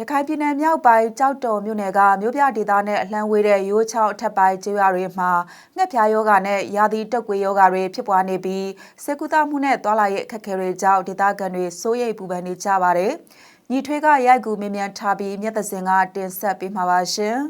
ရခိုင်ပြည်နယ်မြောက်ပိုင်းကြောက်တော်မြို့နယ်ကမြို့ပြဒေသနဲ့အလှမ်းဝေးတဲ့ရိုးချောင်းအထက်ပိုင်းကျေးရွာတွေမှာငှက်ဖျားယောဂနဲ့ရာသီတုပ်ကွေးယောဂတွေဖြစ်ပွားနေပြီးစေကူတာမှုနဲ့တွာလာရဲ့အခက်အခဲတွေကြောင့်ဒေသခံတွေစိုးရိမ်ပူပန်နေကြပါတယ်။ညီထွေးကရိုက်ကူမင်းမြန်ထားပြီးမြတ်သစင်ကတင်ဆက်ပေးမှာပါရှင်။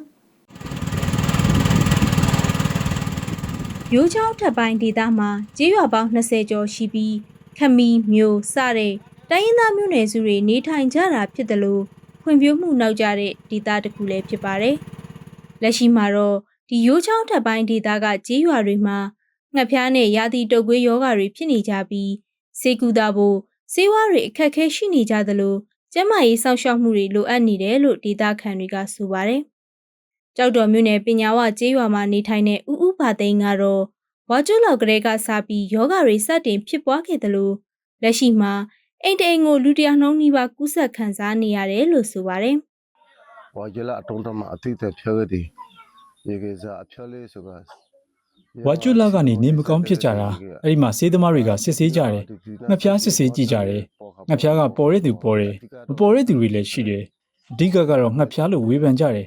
ရိုးချောင်းထပ်ပိုင်းဒေသမှာကျေးရွာပေါင်း20ကျော်ရှိပြီးခမီမျိုးစတဲ့တိုင်းရင်းသားမျိုးနွယ်စုတွေနေထိုင်ကြတာဖြစ်တယ်လို့ ဖွံ့ဖြိုးမှုနောက်ကျတဲ့ဒေသတစ်ခုလည်းဖြစ်ပါတယ်။လက်ရှိမှာတော့ဒီရိုးချောင်းထပ်ပိုင်းဒေသကကျေးရွာတွေမှာငှက်ဖျားနဲ့ရာသီတုပ်ကွေးယောဂတွေဖြစ်နေကြပြီးစေကူတာဖို့စေဝါတွေအခက်အခဲရှိနေကြသလိုကျန်းမာရေးစောင့်ရှောက်မှုတွေလိုအပ်နေတယ်လို့ဒေသခံတွေကဆိုပါတယ်။ကြောက်တော်မြို့နယ်ပညာဝကျေးရွာမှာနေထိုင်တဲ့ဦးဦးဘာသိန်းကတော့ဝါကျွတ်လောက်ကလေးကစပြီးယောဂတွေစတင်ဖြစ်ပွားခဲ့တယ်လို့လက်ရှိမှာ အိမ်တအိမ်ကိုလူတစ်ယောက်နှုန်းနီးပါးကူးစက်ခံစားနေရတယ်လို့ဆိုပါတယ်ဝါကျလာအတုံးတမအတိတ်ဖြောခဲ့တယ်ရေကစားအဖြောလေးဆိုကဝါကျွတ်လကနေနေမကောင်းဖြစ်ကြတာအဲ့ဒီမှာစေးသမားတွေကစစ်ဆေးကြတယ်ငှက်ဖျားစစ်ဆေးကြည့်ကြတယ်ငှက်ဖျားကပေါ်တဲ့သူပေါ်တယ်မပေါ်တဲ့သူတွေလည်းရှိတယ်အဓိကကတော့ငှက်ဖျားလို့ဝေဖန်ကြတယ်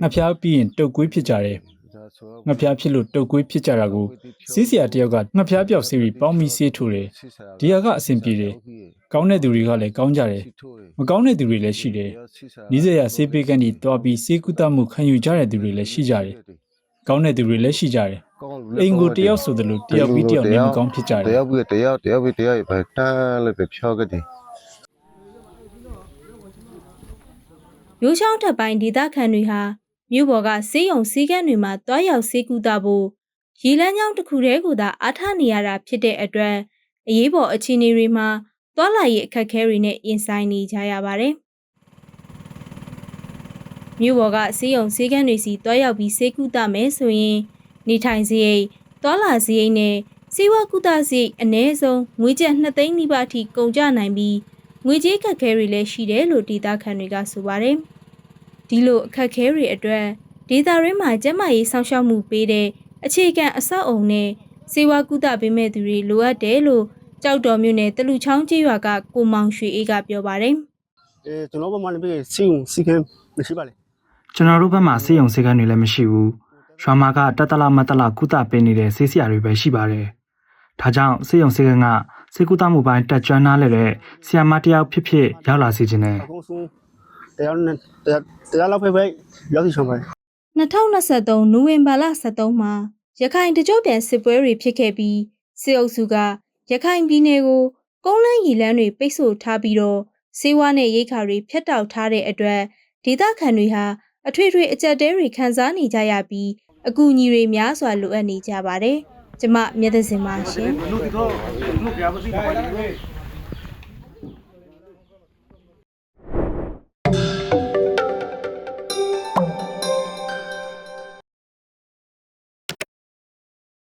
ငှက်ဖျားပြီးရင်တုတ်ကွေးဖြစ်ကြတယ် ငှက်ဖျားဖြစ်လို့တုတ်ကွေးဖြစ်ကြတာကိုစီးစရာတယောက်ကငှက်ဖျားပြောက်ဆေးပြီးပေါင်းပြီးဆေးထိုးတယ်ဒီဟာကအဆင်ပြေတယ်ကောင်းတဲ့သူတွေကလည်းကောင်းကြတယ်မကောင်းတဲ့သူတွေလည်းရှိတယ်နီးစရာဆေးပေးကန်းကြီးတွားပြီးဆေးကုသမှုခံယူကြတဲ့သူတွေလည်းရှိကြတယ်ကောင်းတဲ့သူတွေလည်းရှိကြတယ်အိမ်ကိုတယောက်ဆိုသလိုတယောက်ပြီးတယောက်နေမကောင်းဖြစ်ကြတတယ်ယောက်ပြီးတယောက်တယောက်ပြီးတယောက်ပဲတန်းလို့ပဲဖြောခဲ့တယ်ရိုးချောင်းထပ်ပိုင်းဒေသခံတွေဟာ မြို့ပေါ်ကဆေးရုံစည်းကမ်းတွေမှာတွားရောက်ဆေးကုသဖို့ရေလမ်းကြောင်းတစ်ခုတည်းကိုသာအားထားနေရတာဖြစ်တဲ့အတွက်အရေးပေါ်အခြေအနေတွေမှာတွာလာရေးအခက်အခဲတွေနဲ့ရင်ဆိုင်နေကြရပါတယ်။မြို့ပေါ်ကဆေးရုံဆေးကမ်းတွေစီတွားရောက်ပြီးဆေးကုသမယ်ဆိုရင် နေထိုင်စရိတ်တွာလာစရိတ်နဲ့စေဝကုသစရိတ်အနည်းဆုံးငွေကျပ်2သိန်းနီးပါးအထိကုန်ကျနိုင်ပြီးငွေကြေးအခက်အခဲတွေလည်းရှိတယ်လို့ဒေသခံတွေကဆိုပါတယ်။ ဒီလိုအခက်အခဲတွေအတွက်ဒေတာရင်းမှာကျန်းမာရေးဆောင်ရှောက်မှုပေးတဲ့အခြေခံအဆောက်အုံနဲ့စေဝါကုသပေးမဲ့သူတွေလိုအပ်တယ်လို့ကြောက်တော်မြို့နယ်တလူချောင်းကျေးရွာကကိုမောင်ရွှေအေးကပြောပါတယ်အဲကျွန်တော်ဘက်မှာလည်းစီုံစီကံမရှိပါလေကျွန်တော်တို့ဘက်မှာစေယုံစေကန်းတွေလည်းမရှိဘူး။ရွာမှာကတတလမတလကုသပေးနေတဲ့ဆေးဆရာတွေပဲရှိပါတယ်။ဒါကြောင့်စေယုံစေကန်းကစေကုသမှုပိုင်းတက်ကြွနားလည်းတဲ့ဆီယာမတယောက်ဖြစ်ဖြစ်ရောက်လာစေခြင်းနဲ့အကုန်ဆုံး တရားနဲ့တရားတရားလောက်ပဲပဲရောက်စီချောင်းပါ2023နိုဝင်ဘာလ23မှာရခိုင်တကြော့ပြန်စစ်ပွဲတွေဖြစ်ခဲ့ပြီးစစ်အုပ်စုကရခိုင်ပြည်နယ်ကိုကုန်းလန်းရီလန်းတွေပိတ်ဆို့ထားပြီးတော့စေဝါနဲ့ရိတ်ခါတွေဖျက်တောက်ထားတဲ့အတွက်ဒေသခံတွေဟာအထွေထွေအကြက်တဲတွေခံစားနေကြရပြီးအကူအညီတွေများစွာလိုအပ်နေကြပါတယ်။ကျမမျက်သစင်ပါရှင်။